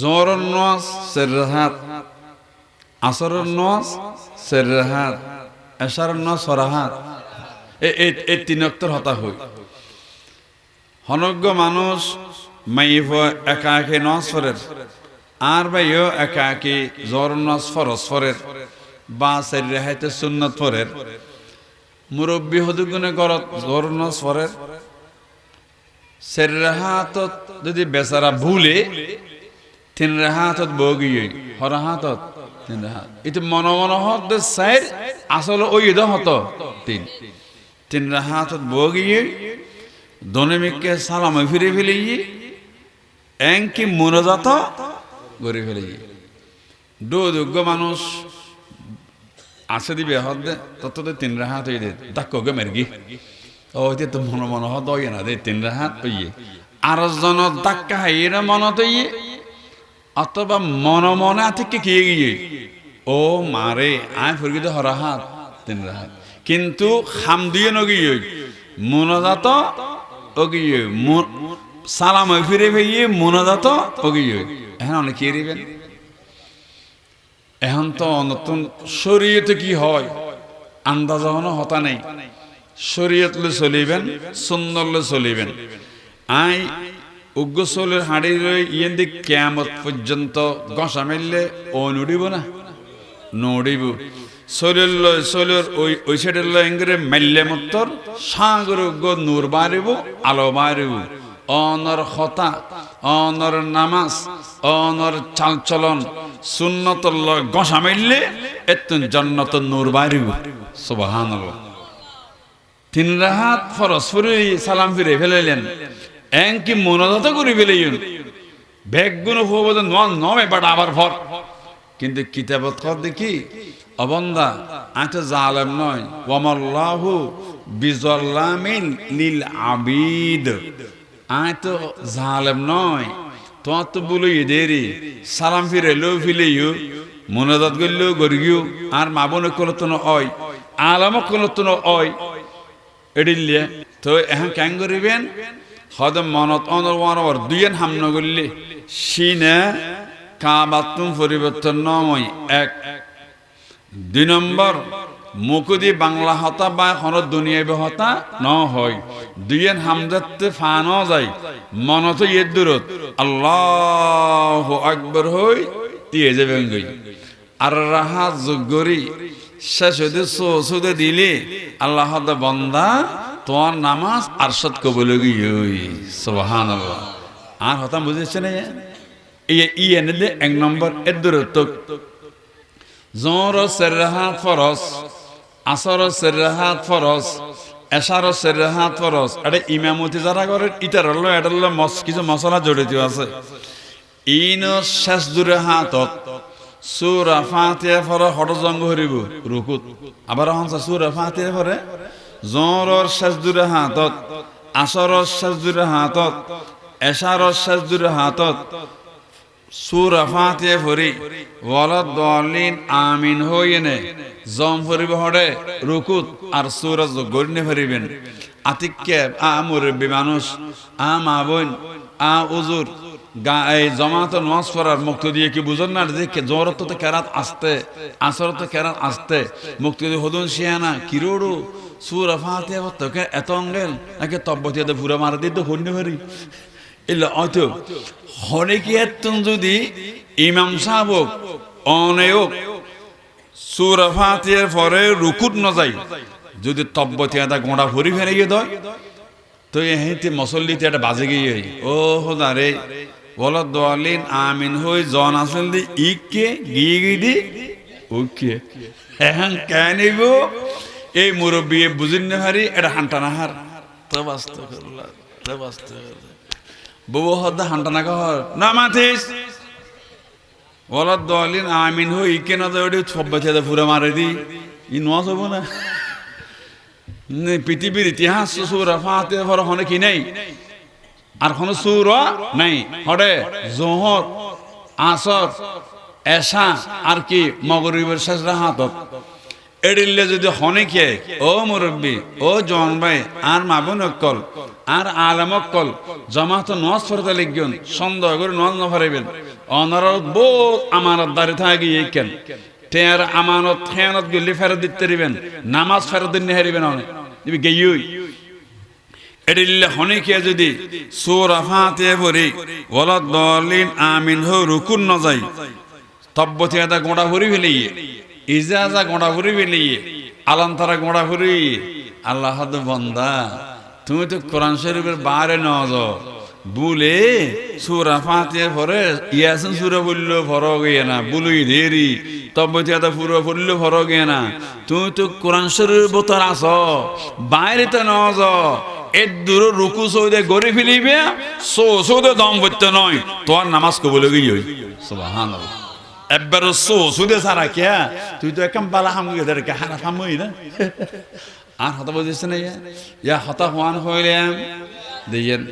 জোহরের নজ সেরের হাত আসরের নজ সেরের হাত এশারের নজ সরা এই তিন অক্তর হতা হই। হনজ্ঞ মানুষ মাইফ একা একে নজ ফরের, আর বাইও একা একে জোর নজ ফরস ফরের, বা সেরের হাইতে সুন্নত ফরের। মুরব্বী হদুগুনে গরত জোর নজ ফরের। সেরের হাতত যদি বেচারা ভুলে তিন হাতত বগিয়ে হর হাতত তিন হাত এটা মন মন হত সাইড আসলে ওই ইদ হত তিন তিন হাতত বগিয়ে দনমিককে সালামে ফিরে ফেলিয়ে এঙ্কি মনোজাত গড়ে ফেলিয়ে দু যোগ্য মানুষ আছে দিবে হদ দে তত তিন হাত হয়ে দে, তাক গে মেরগি। ও যে তো মন মন হই না দে, তিন হাত হইয়ে। আর জন দাক্কা হাইয়ে মনত হইয়ে অথবা মন মনে থেকে কি গিয়ে ও মারে আয় ফুরগিতে হরা হাত, তিন হাত। কিন্তু খাম দিয়ে নগিয়ে, মনোজাত অগিয়ে সালাম ফিরে ফেইয়ে মনোজাত অগিয়ে। এখন অনেক কি দিবেন এখন তো নতুন শরীয়তে কি হয়? আন্দাজ হনো হতা নেই। শরীয়ত লে চলিবেন সুন্দর লে চলিবেন। আই উগ্রসলের হাঁড়ি রই ইয়েন দি কেমত পর্যন্ত গসা মেললে ও নড়িব না? নড়িব। শরীর লয় শরীর ওই ওই সাইডের লয় এঙ্গরে মেললে মত্তর সাগর নূর বাড়িব, আলো বাড়িব। অনর হতা, অনর নামাজ, অনর চালচলন, সুন্নতর লয় গসা মেললে এত জন্নত নূর বাড়িব। সুবহানাল্লাহ। তিন রাহাত ফরস ফুরে সালাম ফিরে ফেলাইলেন। এমনকি মনোদত করে ফেলাইন বেগুন হব নন নমে বাট আবার ফর কিন্তু কিতাবত দেখি অবন্দা তো জালেম নয়। ওয়ামাল্লাহু বিজল্লামিন লিল আবিদ। আয় তো জালেম নয়। তোমার তো বলো এদেরই সালাম ফিরে লো ফিলেইও। মনোদত গল্লেও গরিও আর মা বোন কোনো অয়। আলম কোনো অয়। এডিল্লে তো এখন কেন করিবেন? হয়তো মনত অনর ওয়ানর দুইয়েন হামন করলে সিনে কাবাতুম পরিবর্তন নময় এক। দুই নম্বর, মুকুদি বাংলা হতা বা এখন দুনিয়াবি হতা ন হয় দুইয়েন হামজাতে ফান যায়, মনত ইয়ে দূরত। আল্লাহ আকবর হই দিয়ে যাবেন গই। আর রাহা যোগ্যরি শেষ হইতে সুদে দিলে, আল্লাহ বন্দা তোমার নামাজ আরশদ কবল সোহান আর হতাম বুঝেছে না ই এনে এক নম্বর, এর জোর সেরহাত ফরস আসর সেরহাত ফরস এশার সেরহাত ফরস এটা ইমামতি যারা করে ইটার হলো এটা হলো মস, কিছু মশলা জড়িত আছে। ইন শেষ দূরে হাতত সুরা ফাতিয়া ফরে হটজঙ্গ হরিব, রুকুত। আবার হনসা সুরা ফরে জোরর শেষ হাতত, আসরর শেষ হাতত, এশারর শেষ হাতত, সুরা ফাতিয়া ফরি দলিন, আমিন হইনে জম ফরিব হরে রুকুত আর সুরা গড়নে ফরিবেন আতিক্যে, আ মুরব্বী মানুষ, আ মা বোন, আ উজুর এই জমাত পড়ার মুক্ত দিয়ে কি বুঝন না? যে জোরত তো কেরাত আসতে, আসরত কেরাত আসতে, মুক্ত দিয়ে হদুন শিয়ানা কিরোড়ু সুর ফাতে তোকে এত অঙ্গেল, নাকি তব্বতিয়াতে পুরা মারা দিতে হন্যে পারি এলে কি এতন যদি ইমাম সাহেব অনেক সুর ফাতিয়ের পরে রুকুট ন যায়, যদি তব্বতিয়াটা গোড়া ভরি ফেলে গিয়ে দয়, তো এহিতে মসল্লিতে একটা বাজে গিয়ে ও হোদা রে বলো আমিন হই, জন আসল দি, ইকে, গিয়ে গিয়ে দি ওকে এখন কেন এই মুরব্বী বুঝিন না হারি এটা হান্টা না হার বউ হদ্দা কর না মাথিস দলিন আমিন হই ওটি সব মারে দি। ই না। পৃথিবীর ইতিহাস সুরা ফাতে ভর হনে কি নেই? আর কোন সুর নাই। হরে জোহর আসর এসা আর কি মগরিবের শেষ হাতত এডিল্লে যদি হনে কে? ও মুরব্বী, ও জন ভাই, আর মাবুন অক্কল, আর আলম অক্কল, জমাত নজ ফরতে লিখবেন সন্দেহ করে নজ না ফারিবেন অনারত বহুত আমানত দাঁড়ি থাকি কেন টেয়ার আমানত খেয়ানত গেলে ফেরত দিতে দিবেন নামাজ ফেরত দিন হারিবেন অনেক গেইই এডিল্লে হনিকে যদি সূরা ফাতিহা পড়ি, ওয়ালাদ দলিন আমিন হো রুকুন ন যাই, তব্বতি এটা গোড়া ভরি ফেলিয়ে। ইজাজা গোড়া ভরি ফেলিয়ে আলান্তরা গোড়া ভরি আল্লাহ বন্দা, তুমি তো কোরআন শরীফের বাইরে ন যাও বুলে সুরা ফাতিহা পরে ইয়াসিন সুরা বলল ফরক ইয়ে না, বুলুই দেরি তব্বতি এটা পুরো পড়ল ফরক ইয়ে না। তুমি তো কোরআন শরীফের বোতর আস বাইরে তো ন যাও এর দূর রুকু সৌদে গড়ে ফেলিবে সো সৌদে দম করতে নয়, তোমার নামাজ কবলে গিয়ে সুবাহান একবার সো সুদে সারা কে তুই তো একদম বালা হাম গিয়ে হারা ফামই না? আর হতা বুঝেছে না ইয়া? হতা হওয়ান হইলে দেখেন